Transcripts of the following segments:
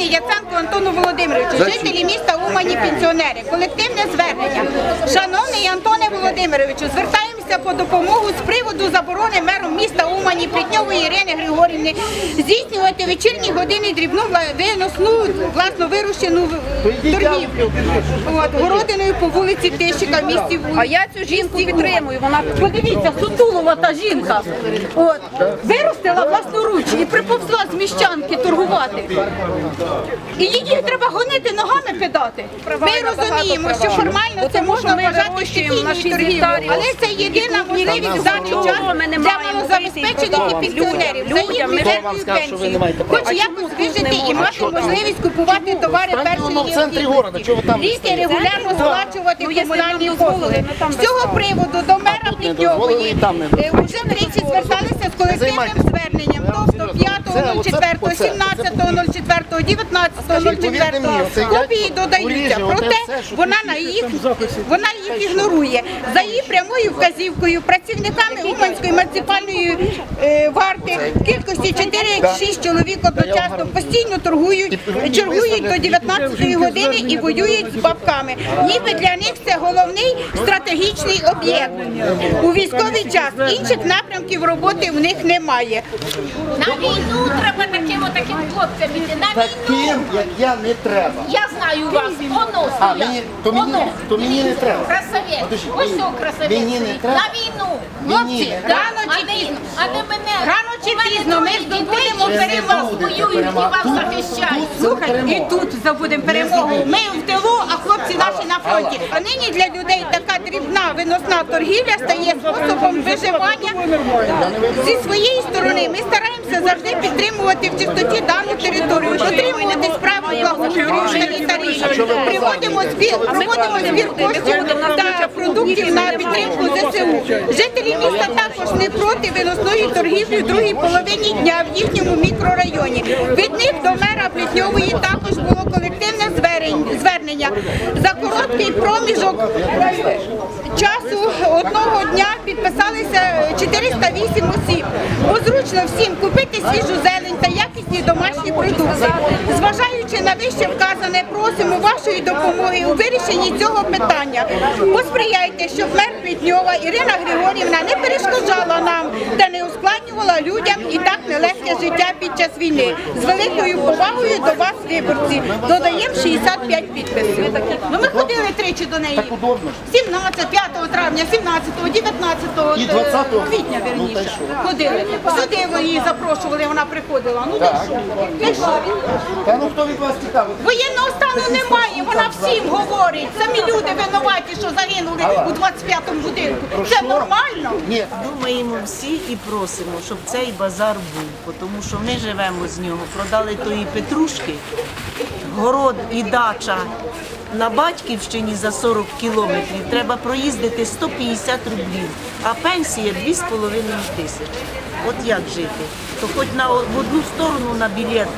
України Яценко Антону Володимировичу, жителі міста Умані, пенсіонери. Колективне звернення. Шановний Антоне Володимировичу, звертаємося по допомогу з приводу заборони мером міста Умані Плітньової Ірини Григорівни здійснювати вечірні години дрібну виносну власно вирощену торгівлю. От, городиною по вулиці Тищика в місті Вулиці. А я цю жінку підтримую. Вона Подивіться, сутулова та жінка. От, виростила власноруч і приповзла з міщанки торгувати. І її треба гонити ногами педати. Ми розуміємо, що формально це можна вважати стихійною торгівлею, але це єдина можливість в даний час для малозабезпечених і пенсіонерів? за їх пенсії. Хоч якось вижити і мати можливість купувати товари першої в там Ліки регулярно сплачувати Ну, комунальні послуги. З цього приводу до мера Плітньової в вже тричі зверталися з колективним. Зверненням. Тобто 5.04, оце, 17.04, 19.04. повірте мені, оце Копії додаються. Проте вона на їх вона їх ігнорує. За її прямою вказівкою працівниками Уманської муніципальної е, варти в кількості 4-6 чоловік одночасно постійно торгують, чергують до 19 години і воюють з бабками. Ніби для них це головний стратегічний об'єкт у військовий час. Інших напрямків роботи в них немає. На війну треба таким отаким хлопцям іти. На війну. Таким, як я, не треба. Я знаю вас. Оно А, мені, то мені, Оно. то мені не треба. Красавець. Подожди, Ось мені- красавець. мені не стоїть. треба. На війну. Мені Хлопці, не? Рано чи пізно. а не мене. Рано чи У мене пізно ми троє здобудемо дітей, перемогу. всі воюють і вас Тут- захищають. Слухай, і тут здобудемо перемогу. Ми в тилу, а хлопці наші на фронті. А нині для людей така дрібна виносна торгівля стає способом виживання. Зі своєї сторони завжди підтримувати в чистоті дану територію, дотримуватись правил благоустрою санітарії. Приводимо збір, проводимо збір коштів та продуктів на підтримку ЗСУ. Жителі міста також не проти виносної торгівлі в другій половині дня в їхньому мікрорайоні. Від них до мера Плітньової також було колективне звернення. За короткий проміжок часу одного дня підписалися 408 осіб. Бо зручно всім купити свіжу зелень та якісні домашні продукти. Зважаючи на вище вказане, просимо вашої допомоги у вирішенні цього питання. Посприяйте, щоб мер Плітньова Ірина Григорівна не перешкоджала нам та не ускладнювала людям і так нелегке життя під час війни. З великою повагою до вас, виборці, додаємо 65 підписів. Ну, ходили тричі до неї. Так удобно. 17, 5 травня, 17, 19 І 20-го? квітня, Ну, та й верніше. що? Ходили. Сюди ви її запрошували, вона приходила. Ну, та що? Та що? Та ну хто від вас цікавий? Воєнного стану немає, вона всім говорить. Самі люди винуваті, що загинули у 25-му будинку. Це нормально. Ні, Думаємо всі і просимо, щоб цей базар був, тому що ми живемо з нього. Продали тої петрушки, город і дача на Батьківщині за 40 кілометрів. Треба проїздити 150 рублів, а пенсія 2,5 тисячі. От як жити? То хоч на в одну сторону на білет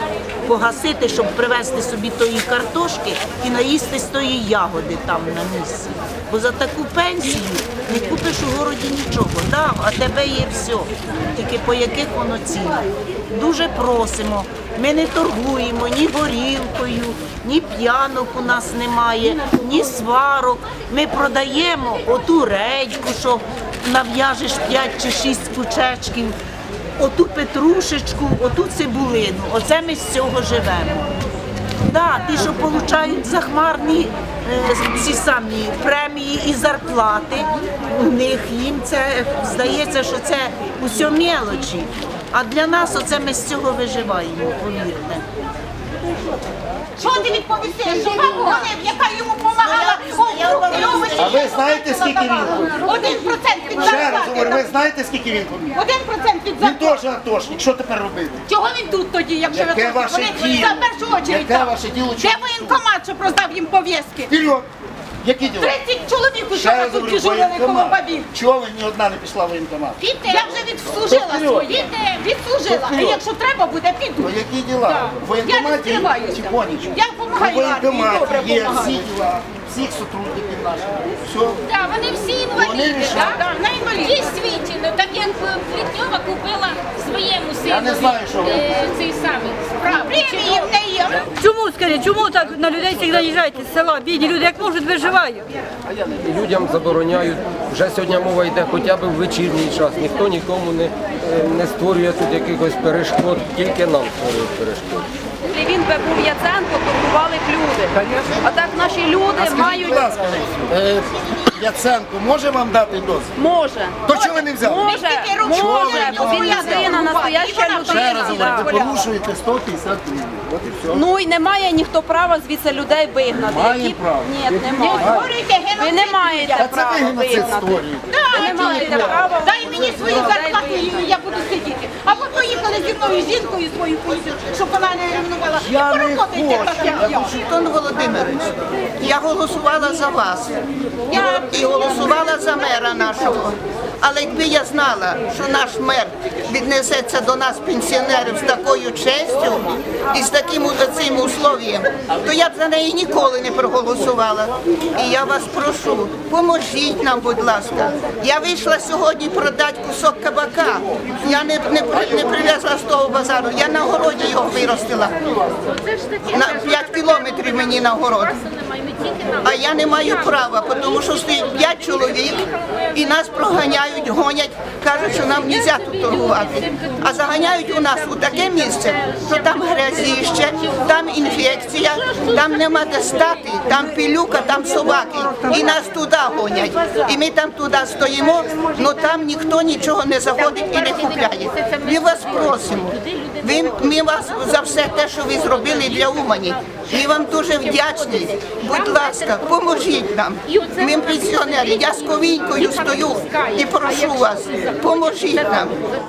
погасити, щоб привезти собі тої картошки і наїсти з тої ягоди там на місці. Бо за таку пенсію не купиш у городі нічого. Дав, а тебе є все. Тільки по яких воно цінах. Дуже просимо. Ми не торгуємо ні горілкою, ні п'янок у нас немає, ні сварок. Ми продаємо оту редьку, що нав'яжеш 5 чи 6 кучечків, оту петрушечку, оту цибулину. Оце ми з цього живемо. Да, ті, що отримують захмарні ці самі премії і зарплати, у них їм це здається, що це усе мелочі. А для нас оце ми з цього виживаємо, повірте. Що ти відповісти? Що бабу гонив, яка йому допомагала? А ви знаєте, скільки він Один процент від ще раз говорю, ви знаєте, скільки він поміг? Один процент від Він зарплати. теж Антошник, Що тепер робити? Чого він тут тоді, якщо Яке ви ваше Вони діло? за першу очередь. Яке там. ваше діло? Де воєнкомат, щоб роздав їм пов'язки? Вперед! Які діла? 30 чоловік уже Ще раз на тут дежурили коло бабів. Чого ви ні одна не пішла в воєнкомат? Я вже відслужила своє. Відслужила. І якщо треба буде, піду. Ну які діла? В Я не воєнкоматі тихонечко. Я допомагаю В армії, добре є допомагаю. всі діла, всіх сотрудників наших. Все. Да, вони всі інваліди, рішають. да? Так, на інвалідів. Дійсно, так як е, Плетньова купила своєму сину не знаю, що ви. цей самий неї. Чому Скажи, чому так на людей завжди наїжджаєте з села? Бідні люди, як можуть, виживають. І людям забороняють. Вже сьогодні мова йде хоча б в вечірній час. Ніхто нікому не, е, не створює тут якихось перешкод, тільки нам створюють перешкод. Він би був Яценко, торгували б люди. А так наші люди мають будь ласка, е, Яценко може вам дати дозвіл? може. То чого ви не взяли? Може, може, бо він людина, настояща Ще раз людина. да. порушуєте 150 гривень. От і все. Ну і немає ніхто права звідси людей вигнати. Має Які- право. Ні, немає. Ви не маєте Та це права ви геноцид вигнати. створюєте. Ви не маєте права. Дай мені свою зарплату, і я буду сидіти. А ви поїхали зі мною жінкою свою поїздити, щоб вона не ревнувала. Я не хочу. я. Антон Володимирович, я голосувала за вас. І голосувала за мера нашого. Але якби я знала, що наш мер віднесеться до нас, пенсіонерів, з такою честю і з таким цим условієм, то я б за неї ніколи не проголосувала. І я вас прошу, поможіть нам, будь ласка. Я вийшла сьогодні продати кусок кабака. Я не, не, не привезла з того базару, я на городі його виростила. На 5 кілометрів мені на город. А я не маю права, тому що стоїть 5 чоловік і нас проганяють, гонять, кажуть, що нам не можна тут торгувати. А заганяють у нас у таке місце, що там грязіще, там інфекція, там нема де стати, там пилюка, там собаки. І нас туди гонять. І ми там туди стоїмо, але там ніхто нічого не заходить і не купляє. Ми вас просимо. Ви, ми вас за все те, що ви зробили для Умані. Ми вам дуже вдячні. Будь ласка, поможіть нам. Ми пенсіонери. Я з ковінькою стою і прошу вас, поможіть нам.